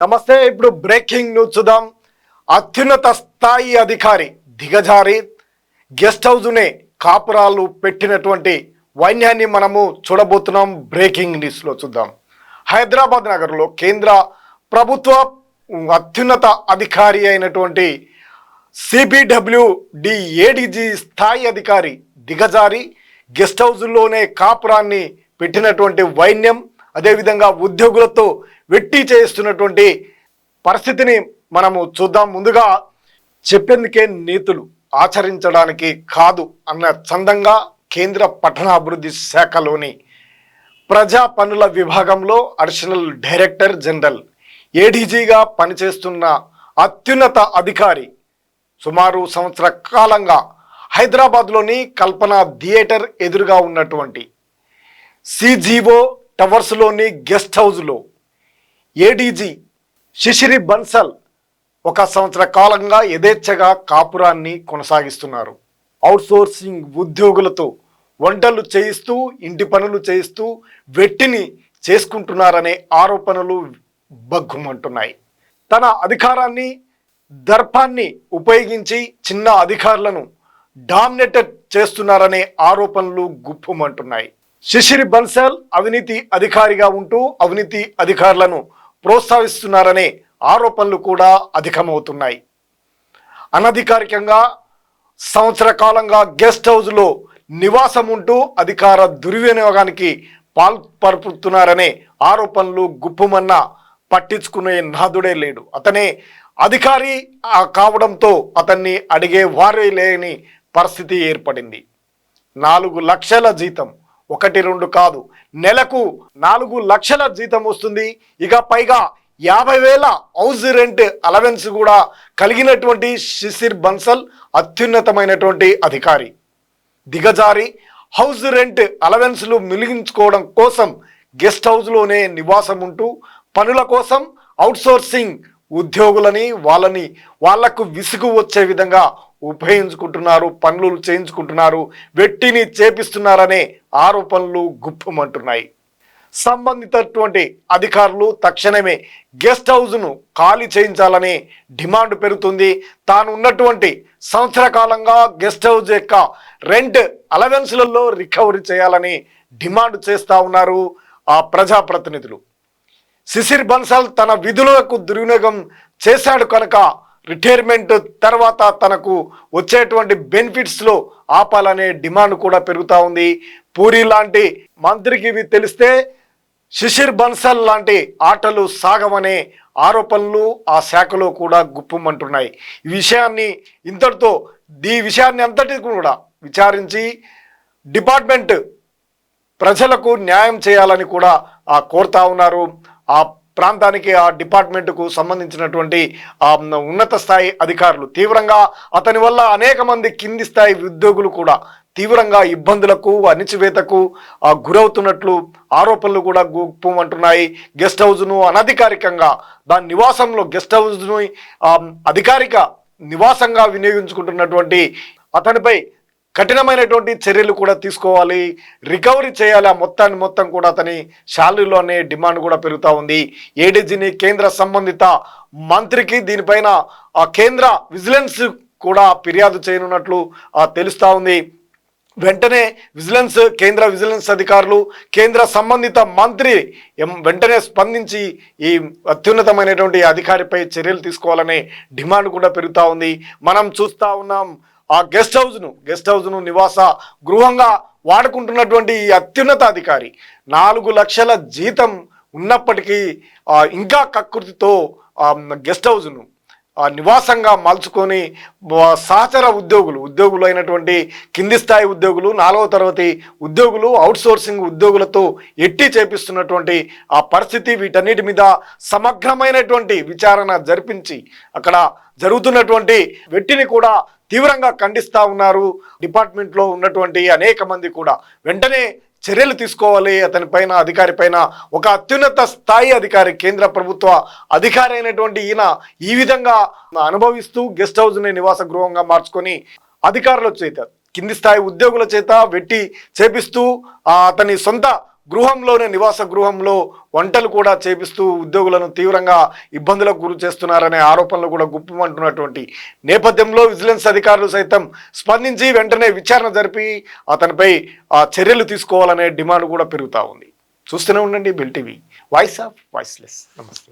నమస్తే ఇప్పుడు breaking news చూద్దాం. అత్యున్నత స్థాయి అధికారి దిగజారి. గెస్ట్ హౌస్నే కాపురాలు పెట్టినటువంటి వైన్యాన్ని మనము చూడబోతున్నాం. బ్రేకింగ్ న్యూస్లో చూద్దాం. హైదరాబాద్ నగరంలో కేంద్ర ప్రభుత్వ అత్యున్నత అధికారి అయినటువంటి సిబిడబ్ల్యూడి ఏడీజీ స్థాయి అధికారి దిగజారి గెస్ట్ హౌస్లోనే కాపురాన్ని పెట్టినటువంటి వైన్యం అదేవిధంగా ఉద్యోగులతో వెట్టి చేస్తున్నటువంటి పరిస్థితిని మనము చూద్దాం. ముందుగా చెప్పేందుకే నీతులు ఆచరించడానికి కాదు అన్న చందంగా కేంద్ర పట్టణాభివృద్ధి శాఖలోని ప్రజా పనుల విభాగంలో అడిషనల్ డైరెక్టర్ జనరల్ ఏడీజీగా పనిచేస్తున్న అత్యున్నత అధికారి సుమారు సంవత్సర కాలంగా హైదరాబాద్లోని కల్పన థియేటర్ ఎదురుగా ఉన్నటువంటి సిజీఓ టవర్స్లోని గెస్ట్ హౌస్లో ఏడీజీ శిశిరి బన్సల్ ఒక సంవత్సర కాలంగా యథేచ్ఛగా కాపురాన్ని కొనసాగిస్తున్నారు. అవుట్సోర్సింగ్ ఉద్యోగులతో వంటలు చేయిస్తూ ఇంటి పనులు చేయిస్తూ వెట్టిని చేసుకుంటున్నారనే ఆరోపణలు బగ్గుమంటున్నాయి తన అధికారాన్ని దర్పాన్ని ఉపయోగించి చిన్న అధికారులను డామినేటెడ్ చేస్తున్నారనే ఆరోపణలు గుప్పుమంటున్నాయి. శిశిరి బన్సల్ అవినీతి అధికారిగా ఉంటూ అవినీతి అధికారులను ప్రోత్సహిస్తున్నారనే ఆరోపణలు కూడా అధికమవుతున్నాయి. అనధికారికంగా సంవత్సర కాలంగా గెస్ట్ హౌస్లో నివాసం ఉంటూ అధికార దుర్వినియోగానికి పాల్పరుపుతున్నారనే ఆరోపణలు గుప్పుమన్న పట్టించుకునే నాదుడే లేడు. అతనే అధికారి కావడంతో అతన్ని అడిగే వారే లేని పరిస్థితి ఏర్పడింది. నాలుగు లక్షల జీతం ఒకటి రెండు కాదు. నెలకు నాలుగు లక్షల జీతం వస్తుంది. ఇక పైగా యాభై వేల హౌస్ రెంట్ అలవెన్స్ కూడా కలిగినటువంటి శిశిర్ బన్సల్ అత్యున్నతమైనటువంటి అధికారి. దిగజారి హౌస్ రెంట్ అలవెన్స్లు మిలిగించుకోవడం కోసం గెస్ట్ హౌస్లోనే నివాసం ఉంటూ పనుల కోసం అవుట్సోర్సింగ్ ఉద్యోగులని వాళ్ళని వాళ్ళకు విసుగు వచ్చే విధంగా ఉపయోగించుకుంటున్నారు పనులు చేయించుకుంటున్నారు వెట్టిని చేపిస్తున్నారనే ఆరోపణలు గుప్పమంటున్నాయి. సంబంధితటువంటి అధికారులు తక్షణమే గెస్ట్ హౌస్ను ఖాళీ చేయించాలని డిమాండ్ పెరుగుతుంది. తాను ఉన్నటువంటి సంవత్సర కాలంగా గెస్ట్ హౌస్ యొక్క రెంట్ అలవెన్స్లలో రికవరీ చేయాలని డిమాండ్ చేస్తూ ఉన్నారు ఆ ప్రజాప్రతినిధులు. శిశిర్ బన్సాల్ తన విధులకు దుర్వినియోగం చేశాడు కనుక రిటైర్మెంట్ తర్వాత తనకు వచ్చేటువంటి బెనిఫిట్స్లో ఆపాలనే డిమాండ్ కూడా పెరుగుతూ ఉంది. పూరి లాంటి మంత్రికి ఇవి తెలిస్తే శిశిర్ బన్సల్ లాంటి ఆటలు సాగమనే ఆరోపణలు ఆ శాఖలో కూడా గుప్పమంటున్నాయి. ఈ విషయాన్ని ఇంతటితో ఈ విషయాన్ని అంతటి కూడా విచారించి డిపార్ట్మెంట్ ప్రజలకు న్యాయం చేయాలని కూడా ఆ కోరుతా ఉన్నారు. ఆ ప్రాంతానికి ఆ డిపార్ట్మెంట్కు సంబంధించినటువంటి ఉన్నత స్థాయి అధికారులు. తీవ్రంగా అతని వల్ల అనేక మంది కింది స్థాయి ఉద్యోగులు కూడా తీవ్రంగా ఇబ్బందులకు అణిచివేతకు ఆ, గురవుతున్నట్లు ఆరోపణలు కూడా గుప్పమంటున్నాయి. గెస్ట్ హౌస్ను అనధికారికంగా దాని నివాసంలో గెస్ట్ హౌస్ను అధికారిక నివాసంగా వినియోగించుకుంటున్నటువంటి అతనిపై కఠినమైనటువంటి చర్యలు కూడా తీసుకోవాలి. రికవరీ చేయాలి. ఆ మొత్తాన్ని మొత్తం కూడా అతని శాలరీలోనే డిమాండ్ కూడా పెరుగుతూ ఉంది. ఏడీజీని కేంద్ర సంబంధిత మంత్రికి దీనిపైన ఆ కేంద్ర విజిలెన్స్ కూడా ఫిర్యాదు చేయనున్నట్లు తెలుస్తూ ఉంది. వెంటనే విజిలెన్స్ కేంద్ర విజిలెన్స్ అధికారులు కేంద్ర సంబంధిత మంత్రి వెంటనే స్పందించి ఈ అత్యున్నతమైనటువంటి అధికారిపై చర్యలు తీసుకోవాలనే డిమాండ్ కూడా పెరుగుతూ ఉంది. మనం చూస్తూ ఉన్నాం ఆ గెస్ట్ హౌస్ను గెస్ట్ హౌస్ను నివాస గృహంగా వాడుకుంటున్నటువంటి ఈ అత్యున్నత అధికారి నాలుగు లక్షల జీతం ఉన్నప్పటికీ ఇంకా కకృతితో గెస్ట్ హౌస్ను ఆ నివాసంగా మలుచుకొని సహచర ఉద్యోగులు ఉద్యోగులు అయినటువంటి కింది స్థాయి ఉద్యోగులు నాలుగవ తరగతి ఉద్యోగులు అవుట్సోర్సింగ్ ఉద్యోగులతో ఎట్టి చేపిస్తున్నటువంటి ఆ పరిస్థితి వీటన్నిటి మీద సమగ్రమైనటువంటి విచారణ జరిపించి అక్కడ జరుగుతున్నటువంటి వెట్టిని కూడా తీవ్రంగా ఖండిస్తూ ఉన్నారు. డిపార్ట్మెంట్లో ఉన్నటువంటి అనేక మంది కూడా వెంటనే చర్యలు తీసుకోవాలి. అతని పైన అధికారి పైన ఒక అత్యున్నత స్థాయి అధికారి కేంద్ర ప్రభుత్వ అధికారి అయినటువంటి ఈయన ఈ విధంగా అనుభవిస్తూ గెస్ట్ హౌస్ని నివాస గృహంగా మార్చుకొని అధికారుల చేత కింది స్థాయి ఉద్యోగుల చేత వెట్టి చేపిస్తూ అతని సొంత గృహంలోనే నివాస గృహంలో వంటలు కూడా చేపిస్తూ ఉద్యోగులను తీవ్రంగా ఇబ్బందులకు గురి చేస్తున్నారనే ఆరోపణలు కూడా గుప్పమంటున్నటువంటి నేపథ్యంలో విజిలెన్స్ అధికారులు సైతం స్పందించి వెంటనే విచారణ జరిపి అతనిపై ఆ చర్యలు తీసుకోవాలనే డిమాండ్ కూడా పెరుగుతూ ఉంది. చూస్తూనే ఉండండి bill TV. Voice of voiceless. నమస్తే.